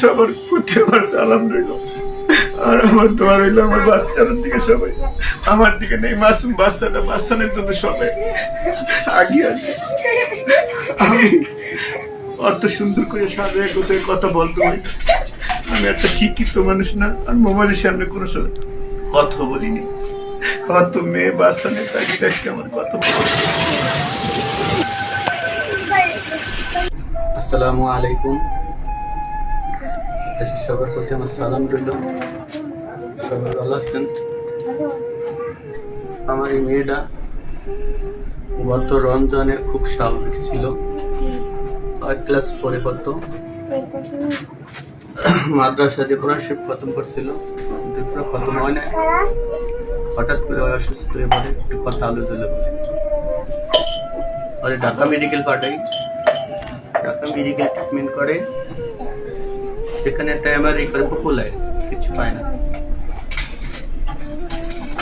সবার প্রতি আমার সালাম রইল। আর আমার দোয়া রইল আমার বাচ্চার দিকে সবাই। আমার দিকে নেই, মাসুম বাচ্চাটা বাচ্চানের জন্য সবাই। আগে আছে আমি অত সুন্দর করে সাজায় কোথায় কথা বলতে পারি আমি একটা শিক্ষিত মানুষ না, আর মোবাইলের সামনে কোনো সময় কথা বলিনি। অত মেয়ে, বাচ্চা নেই, তাই দেখতে আমার কথা আসসালামু আলাইকুম। দেশের সবার প্রতি আমার সালাম রইল। সবাই ভালো আছেন? আমার এই মেয়েটা গত রমজানে খুব স্বাভাবিক ছিল। আর ক্লাস ফোরে কত মাদ্রাসা দিয়ে কোরআন শরীফ খতম করছিল। কিন্তু খতম হয় না হঠাৎ করে অসুস্থ হয়ে পড়ে, একটু কথা আলো জ্বলে ঢাকা মেডিকেল পাঠাই। ঢাকা মেডিকেল ট্রিটমেন্ট করে। সেখানে একটা এমআরআই করে পপুলায় কিছু পায় না।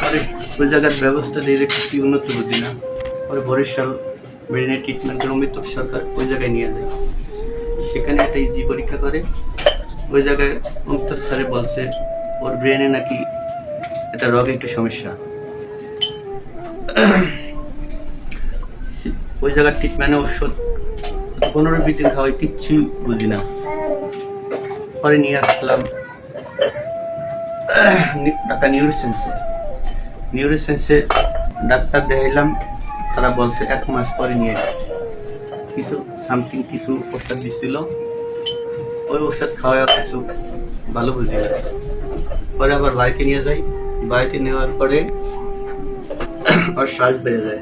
পরে ওই জায়গার ব্যবস্থা দিয়ে কি উন্নত বুঝি না। পরে বরিশাল ব্রেনের ট্রিটমেন্টের অমিতাভ সরকার ওই জায়গায় নিয়ে যায়। সেখানে একটা ইজি পরীক্ষা করে। ওই জায়গায় অমিতাভ স্যারে বলছে, ওর ব্রেনে নাকি একটা রোগে একটু সমস্যা। ওই জায়গার ট্রিটমেন্টে ওষুধ, পনেরো বিশ দিন খাওয়াই কিচ্ছু বুঝি না। পরে নিয়ে আসলাম। ঢাকা নিউরোসেন্সে। নিউরোসেন্সে ডাক্তার দেখাইলাম, তারা বলছে এক মাস পরে নিয়ে। কিছু সামথিং কিছু ওষুধ দিছিল। ওই ওষুধ খাওয়া কিছু ভালো বুঝি না। পরে আবার বাড়িতে নিয়ে যাই। বাড়িতে নেওয়ার পরে আর শ্বাস বেড়ে যায়।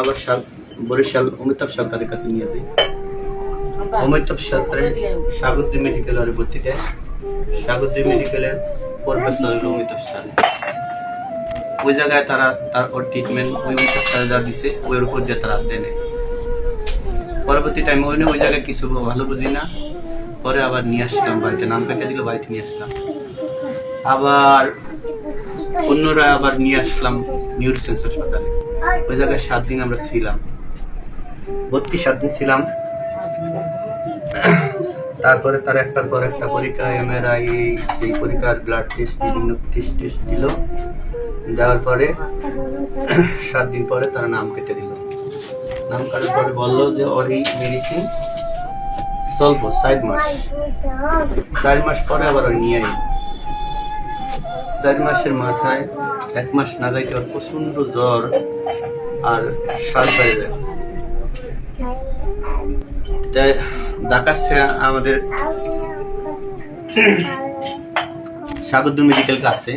আবার শাল বরিশাল অমিতাভ সরকারের কাছে নিয়ে যাই। অমিতাভ সরকারের সাগরদী মেডিকেল আর ভর্তি দেয়। সাগরদী মেডিকেলের প্রফেসর হলো অমিতাভ স্যার ওই জায়গায় তারা তার ওর ট্রিটমেন্ট ওই অমিতাভ স্যার যা দিছে ওই উপর যে তারা দেনে পরবর্তী টাইমে ওই ওই জায়গায় কিছু ভালো বুঝি না। পরে আবার নিয়ে আসলাম, বাড়িতে নাম পেকে দিল, বাড়িতে নিয়ে আসলাম। আবার অন্যরা আবার নিয়ে আসলাম নিউরোসেন্স হাসপাতালে। ওই জায়গায় সাত দিন আমরা ছিলাম। ভর্তি সাত দিন ছিলাম। তারপরে তার একটার পর একটা পরীক্ষা এমআরআই এই পরীক্ষার ব্লাড টেস্ট বিভিন্ন টেস্ট টেস্ট দিল। দেওয়ার পরে সাত দিন পরে তারা নাম কেটে দিল। নাম কাটার পরে বলল যে ওর এই মেডিসিন চলবো চার মাস। চার মাস পরে আবার ওই নিয়ে আই চার মাসের মাথায় এক মাস না যাইতে ওর প্রচণ্ড জ্বর আর সার বেড়ে যায়। দেখাচ্ছে আমাদের সাগরদুর মেডিকেল কাছে।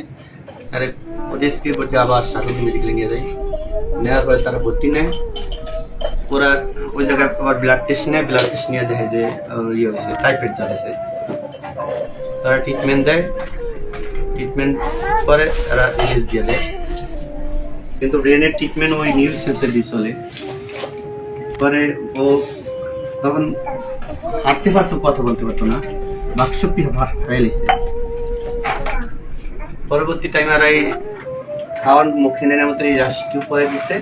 আরে ওদের স্ক্রিপ্ট আবার সাগরদুর মেডিকেলে নিয়ে যাই নেওয়ার পরে তারা ভর্তি নেয়। ওরা ওই জায়গায় আবার ব্লাড টেস্ট নেয়। ব্লাড টেস্ট নিয়ে দেখে যে ইয়ে হয়েছে টাইফয়েড চালাচ্ছে তারা ট্রিটমেন্ট দেয়। ট্রিটমেন্ট পরে তারা রিলিজ দিয়ে দেয়। কিন্তু ব্রেনের ট্রিটমেন্ট ওই নিউজ সেন্সর দিয়ে চলে। পরে ও তখন হাঁটতে পারতো, কথা বলতে পারতো না। বাকশক্তি হারাই লিখছে পরবর্তী টাইম আর এই খাওয়ার মুখে নেওয়ার মতো এই রাষ্ট্রীয় পরে দিছে।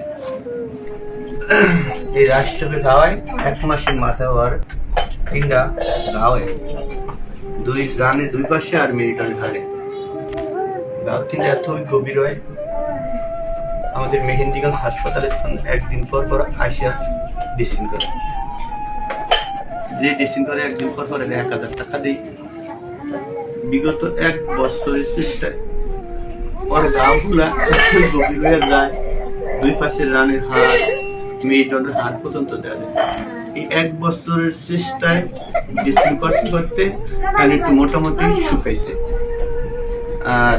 এই রাষ্ট্রকে খাওয়ায় এক মাসের মাথা হওয়ার তিনটা গাওয়ায় দুই রানের দুই পাশে আর মেরিটন ঘাড়ে গাও তিনটা এতই গভীর হয়। আমাদের মেহেন্দিগঞ্জ হাসপাতালে একদিন পর পর আসিয়া ডিসিং করে যে ডিসিং করে একদিন পর পর এক হাজার টাকা দিই। বিগত এক বছরের চেষ্টায় ওর গাগুলা এতই গভীর হয়ে যায়, দুই পাশে রানের হাত মেয়েটনের হাত পর্যন্ত দেওয়া যায়। এই এক বছরের চেষ্টায় ডিসিং করতে করতে কান একটু মোটামুটি শুকাইছে। আর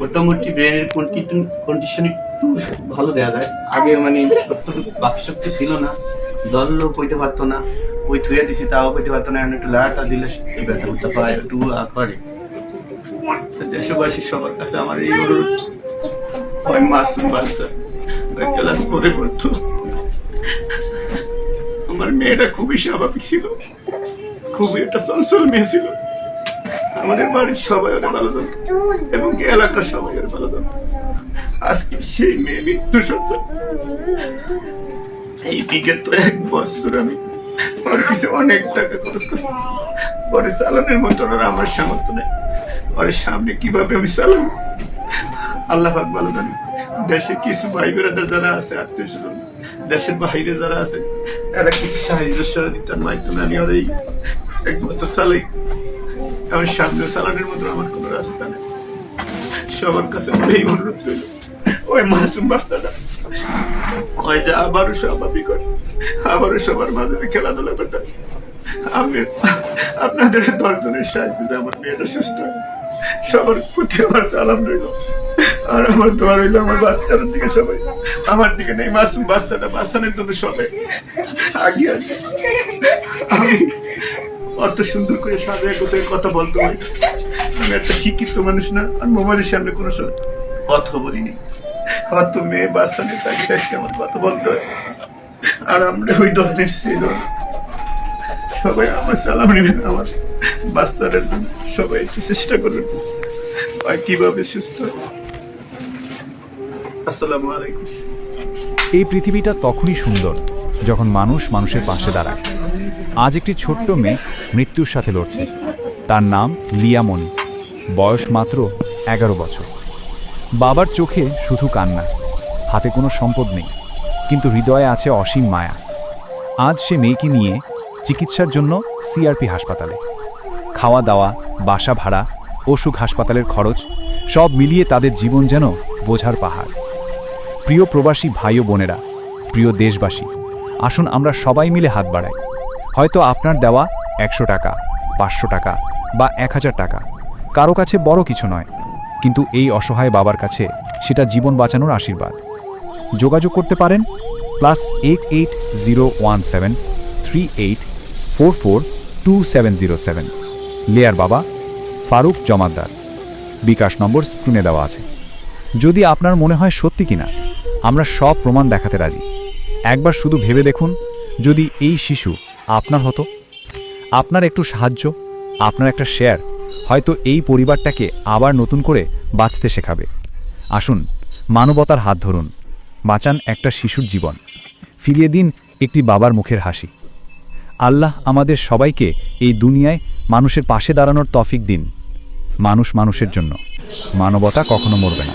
মোটামুটি ব্রেনের কন্ডিশন একটু ভালো দেওয়া যায়। আগে মানে বাকশক্তি ছিল না দলও কইতে পারতো না। ওই থুয়ে দিছি, তাও কইতে পারতো না একটু লাড়াটা দিলে ব্যথা করতে। পারে একটু করে। তো দেশবাসী সবার কাছে আমার এই অনুরোধ। হয় মাসুম বাচ্চা ওই ক্লাস পরে পড়তো। আমার মেয়েটা খুবই স্বাভাবিক ছিল। খুবই একটা চঞ্চল মেয়ে ছিল। আমাদের বাড়ির সবাই ওরা ভালো জানত। এবং এলাকার সবাই ওরা ভালো জানত। আজকে সেই মেয়ে মৃত্যু সত্য এই বিগত এক বছর আমি ওর অনেক টাকা খরচ করছে। পরে চালানোর মতো আমার সামর্থ্য নেই। ওর সামনে কীভাবে আমি চালাবো? আল্লাহ পাক ভালো জানে দেশে কিছু ভাই বেড়াদের যারা আছে, আত্মীয় স্বজন, দেশের বাইরে যারা আছে, এরা কিছু সাহায্য সহযোগিতার মাধ্যমে আমি আর এই এক বছর চালাই। আমার সামনে চালানোর মতো আমার কোনো রাস্তা নেই। সবার কাছে আমার অনুরোধ রইল। ওই মাসুম বাচ্চাটা যে আবারও স্বাভাবিক আবারও সবার মাঝে খেলাধুলা করতে। আমি আপনাদের দর্শনের সাহায্যে আমার মেয়েটা সুস্থ সবার প্রতি আমার সালাম রইল। আর আমার দোয়া রইল আমার বাচ্চার দিকে সবাই। আমার দিকে নেই, মাসুম বাচ্চাটা বাঁচানোর জন্য সবাই আগে আগে আমি অত সুন্দর করে সাজায় কোথায় কথা বলতে হয় আমি একটা শিক্ষিত মানুষ না, আর মোবাইলের সামনে কোনো সময় কথা বলিনি। হয়তো মেয়ে বাচ্চা নিয়ে তাকে আমার কথা বলতে হয়। আর আমরা ওই ছিল। সবাই আমার সালাম নেবেন, আমার সবাই একটু চেষ্টা করবেন কীভাবে সুস্থ আসসালামু আলাইকুম। এই পৃথিবীটা তখনই সুন্দর, যখন মানুষ মানুষের পাশে দাঁড়ায়। আজ একটি ছোট্ট মেয়ে মৃত্যুর সাথে লড়ছে। তার নাম লিয়ামণি। বয়স মাত্র এগারো বছর। বাবার চোখে শুধু কান্না। হাতে কোনো সম্পদ নেই, কিন্তু হৃদয়ে আছে অসীম মায়া। আজ সে মেয়েকে নিয়ে চিকিৎসার জন্য সিআরপি হাসপাতালে। খাওয়া দাওয়া বাসা ভাড়া, অসুখ হাসপাতালের খরচ, সব মিলিয়ে তাদের জীবন যেন বোঝার পাহাড়। প্রিয় প্রবাসী ভাই ও বোনেরা, প্রিয় দেশবাসী, আসুন আমরা সবাই মিলে হাত বাড়াই। হয়তো আপনার দেওয়া একশো টাকা, পাঁচশো টাকা বা এক হাজার টাকা, কারও কাছে বড় কিছু নয়। কিন্তু এই অসহায় বাবার কাছে সেটা জীবন বাঁচানোর আশীর্বাদ। যোগাযোগ করতে পারেন plus eight eight zero one seven eight four four two seven zero seven. Layer বাবা, ফারুক জমাদ্দার। বিকাশ নম্বর স্ক্রিনে দেওয়া আছে। যদি আপনার মনে হয় সত্যি কিনা, আমরা সব প্রমাণ দেখাতে রাজি। একবার শুধু ভেবে দেখুন যদি এই শিশু আপনার হতো। আপনার একটু সাহায্য, আপনার একটা শেয়ার হয়তো এই পরিবারটাকে আবার নতুন করে বাঁচতে শেখাবে। আসুন, মানবতার হাত ধরুন। বাঁচান একটা শিশুর জীবন। ফিরিয়ে দিন একটি বাবার মুখের হাসি। আল্লাহ আমাদের সবাইকে এই দুনিয়ায় মানুষের পাশে দাঁড়ানোর তফিক দিন। মানুষ মানুষের জন্য। মানবতা কখনো মরবে না।